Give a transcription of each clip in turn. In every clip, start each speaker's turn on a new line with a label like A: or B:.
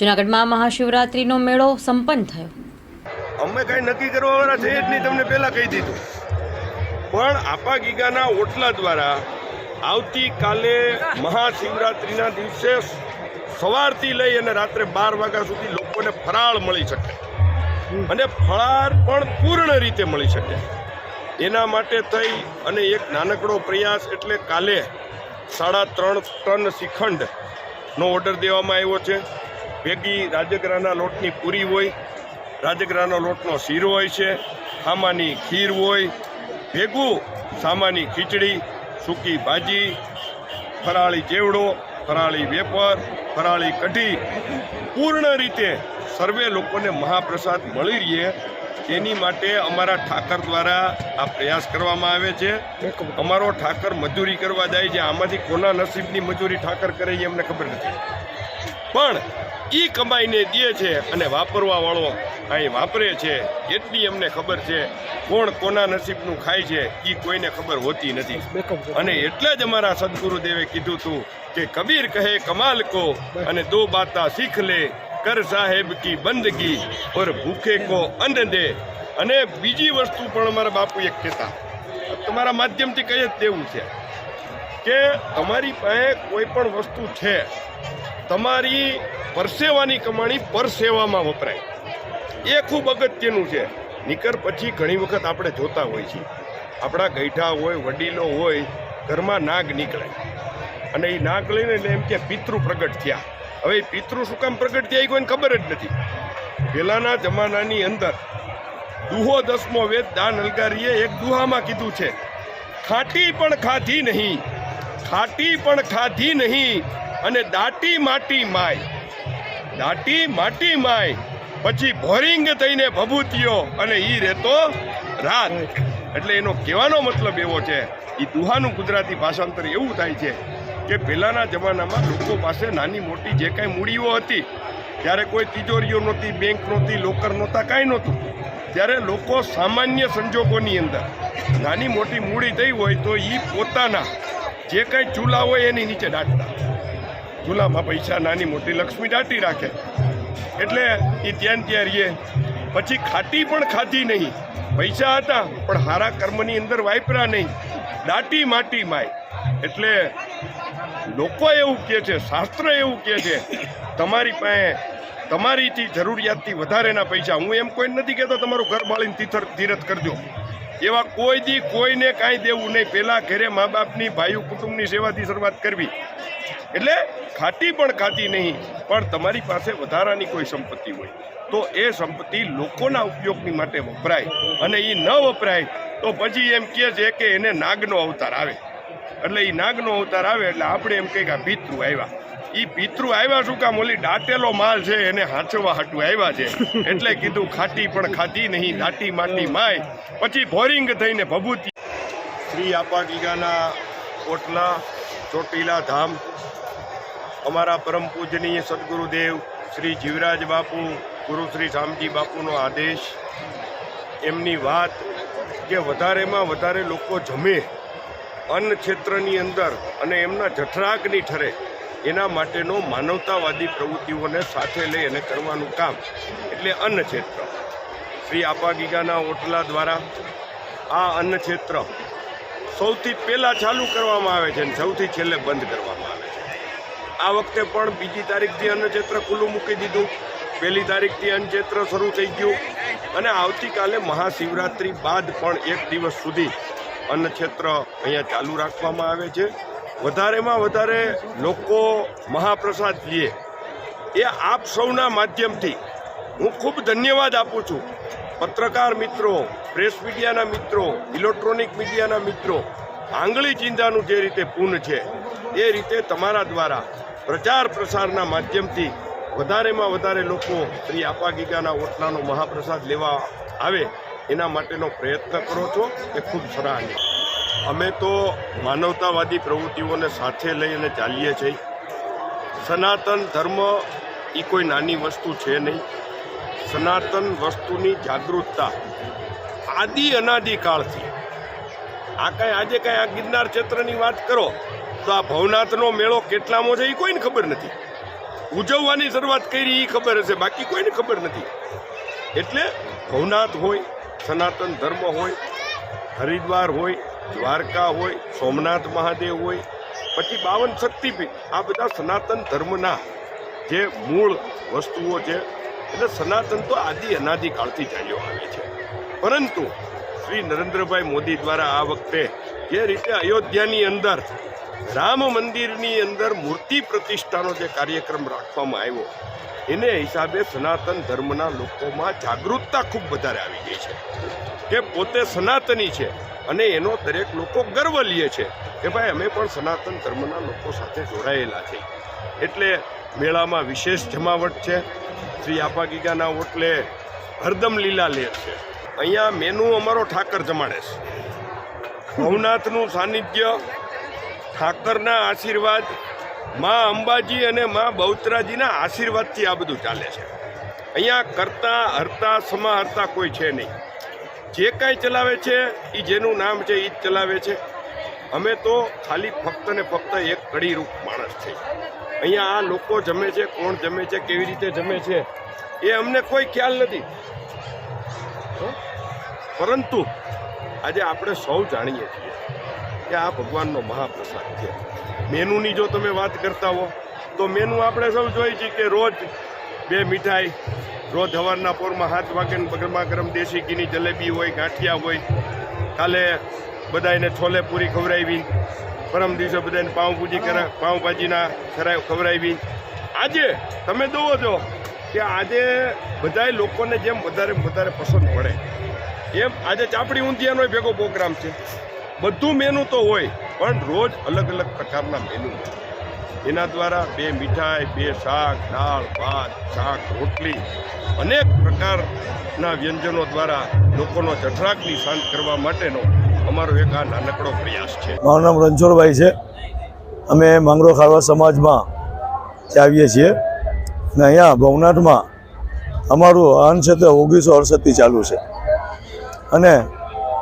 A: જૂનાગઢમાં મહાશિવરાત્રિનો મેળો સંપન્ન થયો.
B: અમે કઈ નક્કી કરવાવાળા છે જ નહીં, તમને પહેલાં કહી દીધું. પણ આપા ગીગાના ઓટલા દ્વારા આવતીકાલે મહાશિવરાત્રિના દિવસે સવારથી લઈ અને રાત્રે બાર વાગ્યા સુધી લોકોને ફરાળ મળી શકે. અને ફળાર પણ પૂર્ણ રીતે મળી શકે. એના માટે થઈ અને એક નાનકડો પ્રયાસ એટલે કાલે સાડા ત્રણ ટન શ્રીખંડનો ઓર્ડર દેવામાં આવ્યો છે. ભેગી રાજગરાના લોટની પૂરી હોય, રાજગરાનો લોટનો શીરો હોય છે, ખામાની ખીર હોય, ભેગું સામાની ખીચડી, સૂકી ભાજી, ફરાળી ચેવડો, ફરાળી વેપર ફરાળી કઢી, પૂર્ણ રીતે સર્વે લોકોને મહાપ્રસાદ મળી રહે. તેની માટે અમારા ઠાકર દ્વારા આ પ્રયાસ કરવામાં આવે છે. અમારો ઠાકર મજૂરી કરવા જાય છે. આમાંથી કોના નસીબની મજૂરી ઠાકર કરે એ અમને ખબર નથી. પણ એ કમાઈને દે છે અને વાપરવા વાળો અહીં વાપરે છે. એટલી અમને ખબર છે કોણ કોના નસીબનું ખાય છે એ કોઈને ખબર હોતી નથી. અને એટલે જ અમારા સદગુરુદેવે કીધું હતું કે કબીર કહે, કમાલ કો અને દો બાતા શીખ લે. કર સાહેબ કી બંદગી ઓર ભૂખે કો અન્ન દે. અને બીજી વસ્તુ પણ અમારા બાપુ એક કહેતા. તમારા માધ્યમથી કહી જ દેવું છે. કે તમારી પાસે કોઈ પણ વસ્તુ છે, તમારી પરસેવાની કમાણી પરસેવામાં વપરાય. એ ખૂબ અગત્યનું છે. નીકર પછી ઘણી વખત આપણે જોતા હોય છીએ. આપણા ગૈઠા હોય, વડીલો હોય, ઘરમાં નાગ નીકળે. અને એ નાગ લઈને એટલે એમ કે પિતૃ પ્રગટ થયા. હવે એ પિતૃ શું કામ પ્રગટ થયા એ કોઈને ખબર જ નથી. પહેલાંના જમાનાની અંદર દુહો દસમો વેદ દાન અલગારીએ એક દુહામાં કીધું છે, ખાટી પણ ખાધી નહીં. ખાટી પણ ખાધી નહીં અને દાટી માટી માય. દાટી માટી માય. પછી ભોરિંગ થઈને ભભૂતિયો અને ઈ રહેતો રાત. એટલે એનો કહેવાનો મતલબ એવો છે એ દુહાનું ગુજરાતી ભાષાંતર એવું થાય છે કે પહેલાંના જમાનામાં લોકો પાસે નાની મોટી જે કાંઈ મૂડીઓ હતી, ત્યારે કોઈ તિજોરીઓ નહોતી, બેંક નહોતી, લોકર નહોતા, કાંઈ નહોતું. ત્યારે લોકો સામાન્ય સંજોગોની અંદર નાની મોટી મૂડી થઈ હોય તો એ પોતાના જે કાંઈ ચૂલા હોય એની નીચે દાટતા ચૂલામાં પૈસા નાની મોટી લક્ષ્મી દાટી રાખે. એટલે એ ત્યાં ત્યાં રહીએ પછી ખાટી પણ ખાધી નહીં. પૈસા હતા, પણ હારા કર્મની અંદર વાપરા નહીં. દાટી માટી માય. એટલે લોકો એવું કહે છે, શાસ્ત્ર એવું કહે છે, તમારી પાસે, તમારીથી જરૂરિયાતથી વધારેના પૈસા. હું એમ કોઈ નથી કહેતો, તમારું ઘર બાળીને તીથર તીરથ કરજો. એવા કોઈ દી કોઈને કાંઈ દેવું નહીં. પહેલાં ઘરે મા બાપની ભાઈઓ કુટુંબની સેવાથી શરૂઆત કરવી. એટલે ખાતી પણ ખાતી નહીં, પણ તમારી પાસે વધારાની કોઈ સંપત્તિ હોય. તો એ સંપત્તિ લોકોના ઉપયોગની માટે વપરાય અને એ ન વપરાય તો પછી એમ કહે છે કે એને નાગનો અવતાર આવે. એટલે એ નાગનો અવતાર આવે એટલે આપણે એમ કહે કે આ ભીતરું આવ્યા. એ પિતૃ આવ્યા શું? કામ ઓલી દાટેલો માલ છે, એને હાંચવા હાટું આવ્યા છે. એટલે કીધું, ખાટી પણ ખાતી નહીં દાટી માટી માય. પછી ભોરિંગ થઈને ભભૂતિ શ્રી આપા ગીગાના ઓટલા, ચોટીલા ધામ, અમારા પરમ પૂજનીય સદગુરુદેવ શ્રી જીવરાજ બાપુ, ગુરુ શ્રી શામજી બાપુનો આદેશ. એમની વાત કે વધારેમાં વધારે લોકો જમે અન્ન ક્ષેત્રની અંદર અને એમના જઠરાગની ઠરે. એના માટેનો માનવતાવાદી પ્રવૃત્તિઓને સાથે લઈ અને કરવાનું કામ એટલે અન્નક્ષેત્ર શ્રી આપા ગીગાના ઓટલા દ્વારા આ અન્નક્ષેત્ર સૌથી પહેલાં ચાલુ કરવામાં આવે છે અને સૌથી છેલ્લે બંધ કરવામાં આવે છે. આ વખતે પણ બીજી તારીખથી અન્નક્ષેત્ર ખુલ્લું મૂકી દીધું. પહેલી તારીખથી અન્નક્ષેત્ર શરૂ થઈ ગયું અને આવતીકાલે મહાશિવરાત્રિ બાદ પણ એક દિવસ સુધી અન્નક્ષેત્ર અહીંયા ચાલુ રાખવામાં આવે છે. વધારેમાં વધારે લોકો મહાપ્રસાદ લે. એ આપ સૌના માધ્યમથી હું ખૂબ ધન્યવાદ આપું છું. પત્રકાર મિત્રો, પ્રેસ મીડિયાના મિત્રો, ઇલેક્ટ્રોનિક મીડિયાના મિત્રો, આંગળી ચિંતાનું જે રીતે પૂન છે, એ રીતે તમારા દ્વારા પ્રચાર પ્રસારના માધ્યમથી વધારેમાં વધારે લોકો શ્રી આપાગીગાના ઓટલાનો મહાપ્રસાદ લેવા આવે, એના માટેનો પ્રયત્ન કરો છો. એ ખૂબ સરાહનીય અમે તો માનવતાવાદી પ્રવૃત્તિઓને સાથે લઈ અને ચાલીએ છીએ. સનાતન ધર્મ એ કોઈ નાની વસ્તુ છે નહીં. સનાતન વસ્તુની જાગૃતતા આદિ અનાદિ કાળથી. આ કાંઈ આજે કાંઈ આ ગિરનાર ક્ષેત્રની વાત કરો, તો આ ભવનાથનો મેળો કેટલામો છે એ કોઈને ખબર નથી. ઉજવવાની શરૂઆત કરી એ ખબર હશે, બાકી કોઈને ખબર નથી. એટલે ભવનાથ હોય, સનાતન ધર્મ હોય, હરિદ્વાર હોય દ્વારકા હોય, સોમનાથ મહાદેવ હોય, પછી બાવન શક્તિપીઠ. આ બધા સનાતન ધર્મના જે મૂળ વસ્તુઓ છે, એટલે સનાતન તો આદિ અનાદિકાળથી ચાલ્યો આવે છે. પરંતુ શ્રી નરેન્દ્રભાઈ મોદી દ્વારા આ વખતે જે રીતે અયોધ્યાની અંદર, રામ મંદિરની અંદર મૂર્તિ પ્રતિષ્ઠાનો જે કાર્યક્રમ રાખવામાં આવ્યો, એને હિસાબે સનાતન ધર્મના લોકોમાં જાગૃતતા ખૂબ વધારે આવી ગઈ છે. કે પોતે સનાતની છે અને એનો દરેક લોકો ગર્વ લે છે કે ભાઈ અમે પણ સનાતન ધર્મના લોકો સાથે જોડાયેલા છે. એટલે મેળામાં વિશેષ જમાવટ છે. શ્રી આપાગીગાના ઓટલે હરદમ લીલા લેર છે. અહીંયા મેનુ અમારો ઠાકર જમાડે છે. ભવનાથનું સાનિધ્ય, ઠાકરના આશીર્વાદ, મા અંબાજી અને મા બહુચરાજીના આશીર્વાદથી આ બધું ચાલે છે. અહીંયા કરતા, હરતા, સમાહરતા કોઈ છે નહીં. જે કાંઈ ચલાવે છે એ જેનું નામ છે એ જ ચલાવે છે. અમે તો ખાલી ફક્ત ને ફક્ત એક કડીરૂપ માણસ છે. અહીંયા આ લોકો જમે છે, કોણ જમે છે, કેવી રીતે જમે છે, એ અમને કોઈ ખ્યાલ નથી? પરંતુ આજે આપણે સૌ જાણીએ છીએ કે આ ભગવાનનો મહાપ્રસાદ છે. મેનુની જો તમે વાત કરતા હો, તો મેનુ આપણે સૌ જોઈએ છીએ કે રોજ બે મીઠાઈ રોજ સવારના પોરમાં હાથ વાગે ગરમા ગરમ દેશી ઘીની જલેબી હોય, ગાંઠિયા હોય. કાલે બધાને છોલે પૂરી ખવડાવી. પરમ દિવસે બધાને પાઉંપૂજી કરા પાઉંભાજીના ખરાય ખવડાવી. આજે તમે જોવો છો કે આજે બધાય લોકોને જેમ વધારે વધારે પસંદ પડે. એમ આજે ચાપડી ઊંધિયાનો ભેગો પ્રોગ્રામ છે. બધું મેનુ તો હોય, પણ રોજ અલગ અલગ પ્રકારના મેનુ એના દ્વારા બે મીઠાઈ, બે શાક, દાળ, ભાત, શાક, રોટલી અનેક પ્રકારના વ્યંજનો દ્વારા લોકોનો જઠરાગની શાંત કરવા માટેનો અમારો એક આ નાનકડો પ્રયાસ છે.
C: મારું નામ રણછોડભાઈ છે. અમે માંગરો ખારવા સમાજમાં ચાવીએ છીએ. અને અહીંયા ભવનાથમાં અમારું આન તે ઓગણીસો અડસઠથી ચાલુ છે. અને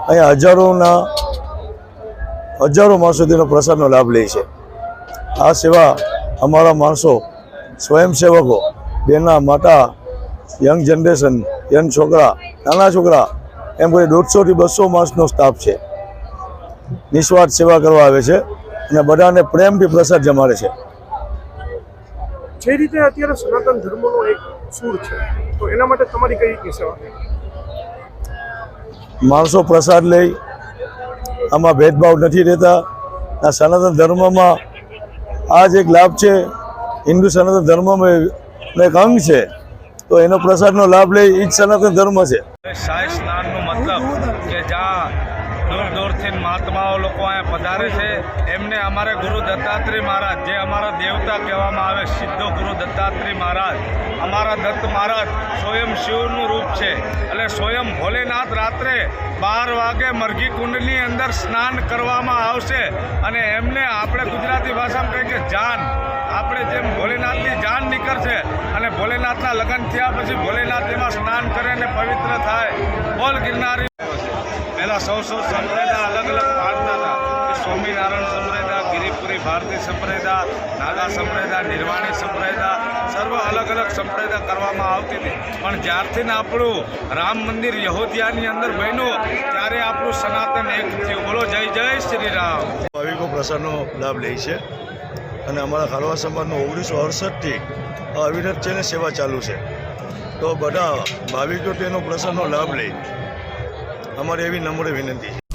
C: અહીંયા હજારોના, હજારો માણસો તેનો પ્રસાદનો લાભ લે છે. આ સેવા અમારા માણસો સ્વયંસેવકો બેના માતા યંગ જનરેશન યંગ છોકરા નાના છોકરા એમ કરી દોઢસોથી બસો માણસનો સ્ટાફ છે. નિસ્વાર્થ સેવા કરવા આવે છે અને બધાને પ્રેમથી પ્રસાદ જમાડે છે.
D: જે રીતે અત્યારે સનાતન ધર્મનો એક સૂર છે તો એના માટે તમારી કઈ સેવા
C: માણસો પ્રસાદ લઈ આમાં ભેદભાવ નથી રહેતા. આ સનાતન ધર્મમાં આ જ એક લાભ છે. હિન્દુ સનાતન ધર્મમાં એક અંગ છે. તો એનો પ્રસાદનો લાભ લે એ જ સનાતન ધર્મ છે.
E: દૂર દૂરથી મહાત્માઓ લોકો અહીંયા પધારે છે. એમને અમારે ગુરુ દત્તાત્રેય મહારાજ, જે અમારા દેવતા કહેવામાં આવે, સિદ્ધો ગુરુ દત્તાત્રેય મહારાજ, અમારા દત્ત મહારાજ સ્વયં શિવનું રૂપ છે. એટલે સ્વયં ભોલેનાથ રાત્રે બાર વાગે મરઘી કુંડની અંદર સ્નાન કરવામાં આવશે. અને એમને આપણે ગુજરાતી ભાષામાં કહીએ કે જાન. આપણે જેમ ભોલેનાથની જાન નીકળશે અને ભોલેનાથના લગ્ન થયા પછી ભોલેનાથ એમાં સ્નાન કરે અને પવિત્ર થાય. બોલ ગિરનારી પહેલાં સૌ સૌ સંપ્રદાય અલગ અલગ પાડતા હતા. સ્વામિનારાયણ સંપ્રદાય ગિરિપુરી ભારતી સંપ્રદાય નાગા સંપ્રદાય નિર્વાણી સંપ્રદાય સર્વ અલગ અલગ સંપ્રદાય કરવામાં આવતી હતી. પણ જ્યારથી ને આપણું રામ મંદિર યહોદિયાની અંદર બન્યું, ત્યારે આપણું સનાતન એક થયું. બોલો, જય જય શ્રી રામ
C: ભાવિકો, પ્રસાદનો લાભ લે છે. અને અમારા ખારવા સમાજનો ઓગણીસો અડસઠથી અવિરત છે ને સેવા ચાલુ છે. તો બધા ભાવિકો તેનો પ્રસાદનો લાભ લે. અમારી એવી નમ્ર વિનંતી છે